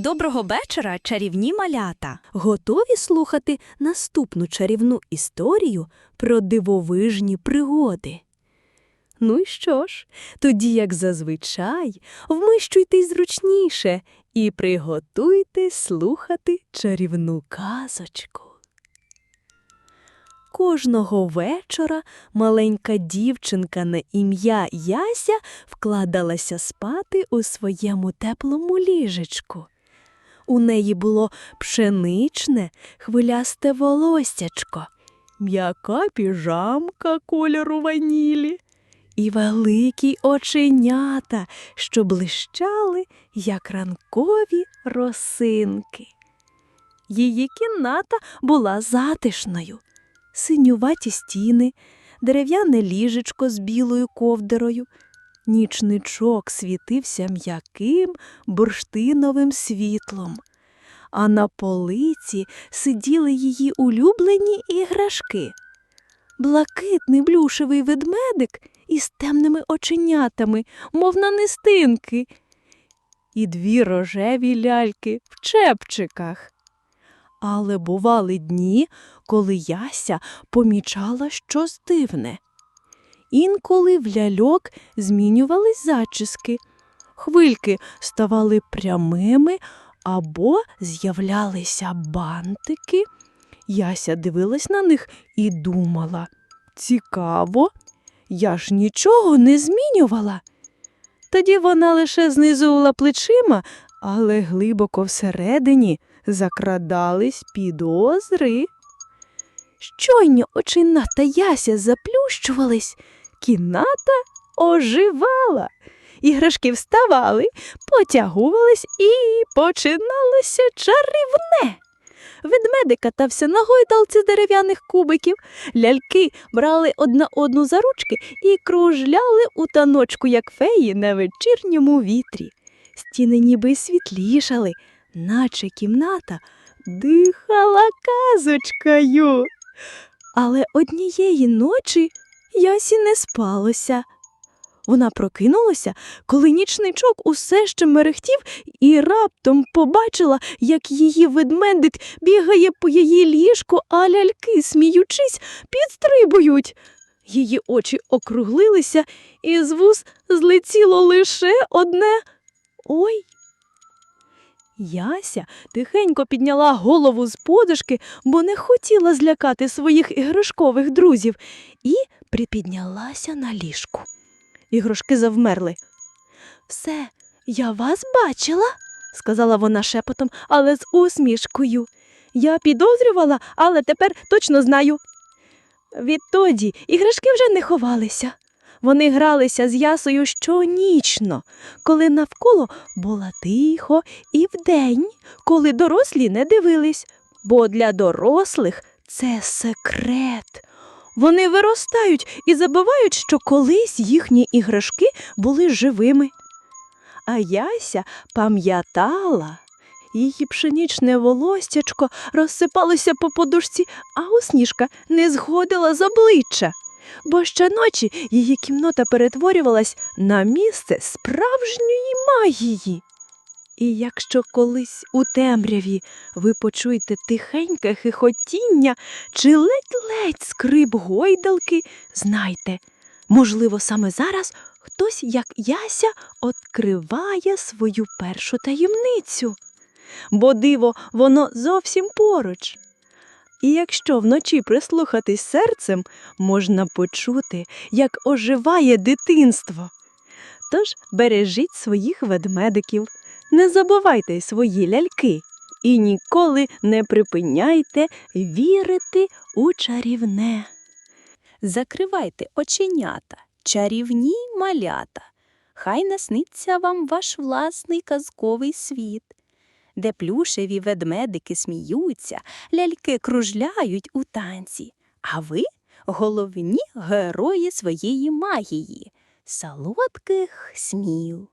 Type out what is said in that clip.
Доброго вечора, чарівні малята! Готові слухати наступну чарівну історію про дивовижні пригоди? Ну і що ж, тоді, як зазвичай, вмищуйтесь зручніше і приготуйтесь слухати чарівну казочку. Кожного вечора маленька дівчинка на ім'я Яся вкладалася спати у своєму теплому ліжечку. У неї було пшеничне, хвилясте волостячко, м'яка піжамка кольору ванілі і великі оченята, що блищали, як ранкові росинки. Її кімната була затишною, синюваті стіни, дерев'яне ліжечко з білою ковдерою. Нічничок світився м'яким бурштиновим світлом, а на полиці сиділи її улюблені іграшки. Блакитний блюшевий ведмедик із темними оченятами, мов на нестинки, і дві рожеві ляльки в чепчиках. Але бували дні, коли Яся помічала щось дивне. Інколи в ляльок змінювались зачіски, хвильки ставали прямими або з'являлися бантики. Яся дивилась на них і думала цікаво, я ж нічого не змінювала. Тоді вона лише знизувала плечима, але глибоко всередині закрадались підозри. Щойно очината Яся заплющувались, кімната оживала. Іграшки вставали, потягувались і починалося чарівне. Ведмедик катався на гойдалці дерев'яних кубиків, ляльки брали одна одну за ручки і кружляли у таночку, як феї на вечірньому вітрі. Стіни ніби світлішали, наче кімната дихала казочкою. Але однієї ночі Ясі не спалося. Вона прокинулася, коли нічничок усе ще мерехтів і раптом побачила, як її ведмедик бігає по її ліжку, а ляльки, сміючись, підстрибують. Її очі округлилися, і з вуз злетіло лише одне Ой. Яся тихенько підняла голову з подушки, бо не хотіла злякати своїх іграшкових друзів, і припіднялася на ліжку. Іграшки завмерли. Все, я вас бачила, сказала вона шепотом, але з усмішкою. Я підозрювала, але тепер точно знаю. Відтоді іграшки вже не ховалися. Вони гралися з ясою щонічно, коли навколо було тихо, і вдень, коли дорослі не дивились, бо для дорослих це секрет. Вони виростають і забувають, що колись їхні іграшки були живими. А Яся пам'ятала. Її пшенічне волостячко розсипалося по подушці, а усмішка не згодила з обличчя. Бо щоночі її кімната перетворювалась на місце справжньої магії. І якщо колись у темряві ви почуєте тихеньке хихотіння чи ледь-ледь скрип гойдалки, знайте, можливо, саме зараз хтось, як Яся, відкриває свою першу таємницю. Бо диво, воно зовсім поруч. І якщо вночі прислухатись серцем, можна почути, як оживає дитинство. Тож бережіть своїх ведмедиків, не забувайте свої ляльки і ніколи не припиняйте вірити у чарівне. Закривайте оченята, чарівні малята. Хай насниться вам ваш власний казковий світ, де плюшеві ведмедики сміються, ляльки кружляють у танці, а ви головні герої своєї магії, солодких снів.